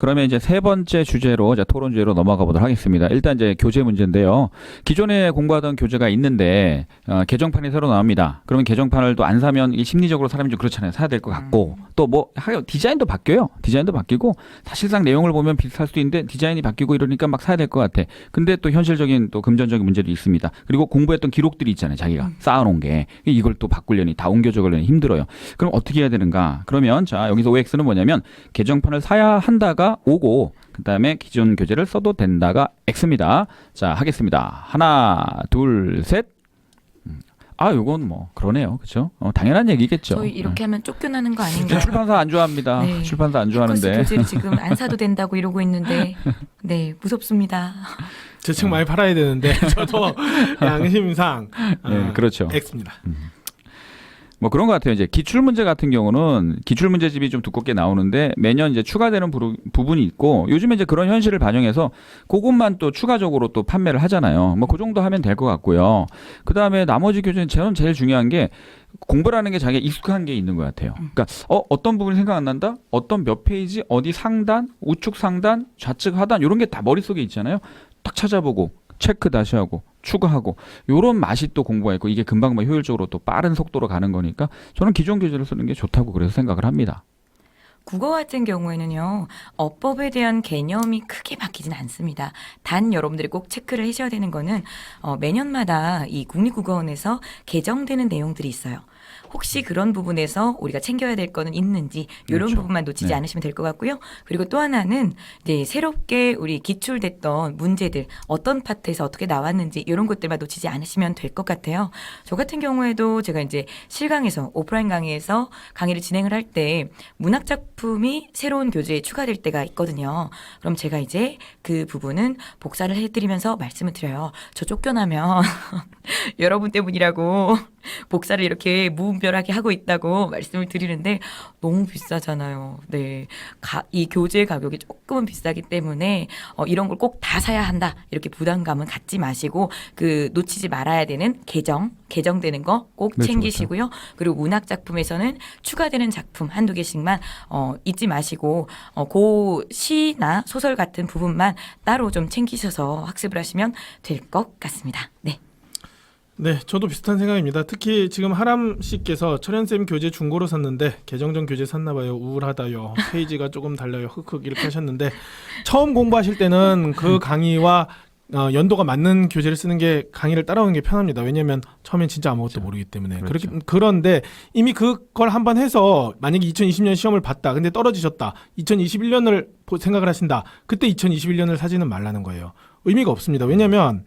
그러면 이제 세 번째 주제로 이제 토론 주제로 넘어가 보도록 하겠습니다. 일단 이제 교재 문제인데요. 기존에 공부하던 교재가 있는데 어, 개정판이 새로 나옵니다. 그러면 개정판을 또 안 사면 이 심리적으로 사람이 좀 그렇잖아요. 사야 될 것 같고 또뭐 디자인도 바뀌어요. 디자인도 바뀌고 사실상 내용을 보면 비슷할 수도 있는데 디자인이 바뀌고 이러니까 막 사야 될 것 같아. 근데 또 현실적인 또 금전적인 문제도 있습니다. 그리고 공부했던 기록들이 있잖아요. 자기가 쌓아놓은 게 이걸 또 바꾸려니 다 옮겨 적으려니 힘들어요. 그럼 어떻게 해야 되는가? 그러면 자 여기서 OX는 뭐냐면 개정판을 사야 한다가 오고 그 다음에 기존 교재를 써도 된다가 X입니다. 자 하겠습니다. 하나 둘 셋. 음. 아 요건 뭐 그러네요. 그렇죠? 어, 당연한 얘기겠죠. 저희 이렇게 하면 쫓겨나는 거 네, 아닌가요? 출판사 안 좋아합니다. 네. 출판사 안 좋아하는데. 교재를 지금 안 사도 된다고 이러고 있는데 네 무섭습니다. 제 책 많이 팔아야 되는데 저도 양심상 어, 네, 그렇죠. X입니다. 뭐 그런 것 같아요. 이제 기출 문제 같은 경우는 기출 문제집이 좀 두껍게 나오는데 매년 이제 추가되는 부루- 부분이 있고 요즘에 이제 그런 현실을 반영해서 그것만 또 추가적으로 또 판매를 하잖아요. 뭐 그 정도 하면 될 것 같고요. 그 다음에 나머지 교재는 저는 제일 중요한 게 공부라는 게 자기가 익숙한 게 있는 것 같아요. 그러니까 어 어떤 부분이 생각 안 난다, 어떤 몇 페이지, 어디 상단, 우측 상단, 좌측 하단 이런 게 다 머릿속에 있잖아요. 딱 찾아보고 체크 다시 하고 추가하고 요런 맛이 또 공부가 있고 이게 금방 뭐 효율적으로 또 빠른 속도로 가는 거니까 저는 기존 교재를 쓰는 게 좋다고 그래서 생각을 합니다. 국어 같은 경우에는요, 어법에 대한 개념이 크게 바뀌진 않습니다. 단 여러분들이 꼭 체크를 하셔야 되는 거는, 어, 매년마다 이 국립국어원에서 개정되는 내용들이 있어요. 혹시 그런 부분에서 우리가 챙겨야 될 거는 있는지 이런 그렇죠. 부분만 놓치지 네. 않으시면 될 것 같고요. 그리고 또 하나는 이제 새롭게 우리 기출됐던 문제들 어떤 파트에서 어떻게 나왔는지 이런 것들만 놓치지 않으시면 될 것 같아요. 저 같은 경우에도 제가 이제 실강에서 오프라인 강의에서 강의를 진행을 할 때 문학 작 품이 새로운 교재에 추가될 때가 있거든요. 그럼 제가 이제 그 부분은 복사를 해드리면서 말씀을 드려요. 저 쫓겨나면 여러분 때문이라고 복사를 이렇게 무분별하게 하고 있다고 말씀을 드리는데 너무 비싸잖아요. 네. 가, 이 교재 가격이 조금은 비싸기 때문에 어, 이런 걸 꼭 다 사야 한다. 이렇게 부담감은 갖지 마시고 그 놓치지 말아야 되는 개정, 개정되는 거 꼭 네, 챙기시고요. 그리고 문학 작품에서는 추가되는 작품 한두 개씩만 어, 잊지 마시고 어, 고 시나 소설 같은 부분만 따로 좀 챙기셔서 학습을 하시면 될 것 같습니다. 네. 네, 저도 비슷한 생각입니다. 특히 지금 하람 씨께서 철현 쌤 교재 중고로 샀는데 개정전 교재 샀나 봐요. 우울하다요. 페이지가 조금 달라요. 흑흑 이렇게 하셨는데 처음 공부하실 때는 그 강의와 어, 연도가 맞는 교재를 쓰는 게 강의를 따라오는 게 편합니다. 왜냐하면 처음엔 진짜 아무것도 모르기 때문에 그렇죠. 그렇게 그런데 이미 그걸 한번 해서 만약에 2020년 시험을 봤다. 근데 떨어지셨다. 2021년을 생각을 하신다. 그때 2021년을 사지는 말라는 거예요. 의미가 없습니다. 왜냐하면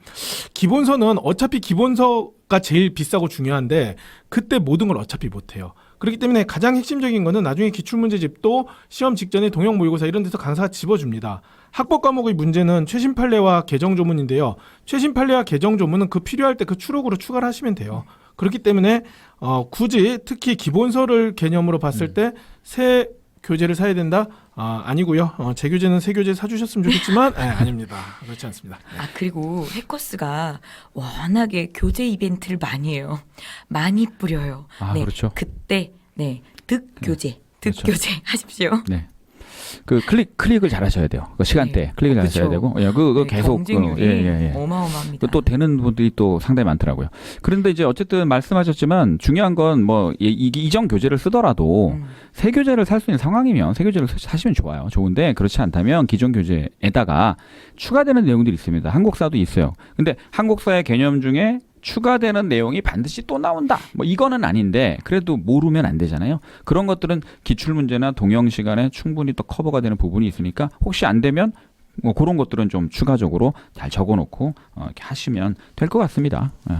기본서는 어차피 기본서가 제일 비싸고 중요한데 그때 모든 걸 어차피 못해요. 그렇기 때문에 가장 핵심적인 거는 나중에 기출문제집도 시험 직전에 동영 모의고사 이런 데서 강사가 집어줍니다. 학법 과목의 문제는 최신 판례와 개정 조문인데요. 최신 판례와 개정 조문은 그 필요할 때 그 추록으로 추가를 하시면 돼요. 그렇기 때문에 어, 굳이 특히 기본서를 개념으로 봤을 때 새 교재를 사야 된다? 아, 아니고요. 어, 제 교재는 새 교재 사주셨으면 좋겠지만 에, 아닙니다. 그렇지 않습니다. 아 그리고 해커스가 워낙에 교재 이벤트를 많이 해요. 많이 뿌려요. 아, 네, 그렇죠. 그때 네 득 교재, 득 그렇죠. 교재 하십시오. 네. 그 클릭 클릭을 잘 하셔야 돼요. 그 시간대 네. 클릭을 잘 그쵸. 하셔야 되고 예, 그, 그 네, 계속 경쟁률이 그, 예, 예, 예. 어마어마합니다. 또 되는 분들이 또 상당히 많더라고요. 그런데 이제 어쨌든 말씀하셨지만 중요한 건 뭐 이전 교재를 쓰더라도 음. 새 교재를 살 수 있는 상황이면 새 교재를 사- 사시면 좋아요. 좋은데 그렇지 않다면 기존 교재에다가 추가되는 내용들이 있습니다. 한국사도 있어요. 근데 한국사의 개념 중에 추가되는 내용이 반드시 또 나온다. 뭐 이거는 아닌데 그래도 모르면 안 되잖아요. 그런 것들은 기출 문제나 동영 시간에 충분히 또 커버가 되는 부분이 있으니까 혹시 안 되면 뭐 그런 것들은 좀 추가적으로 잘 적어놓고 어, 이렇게 하시면 될 것 같습니다. 예.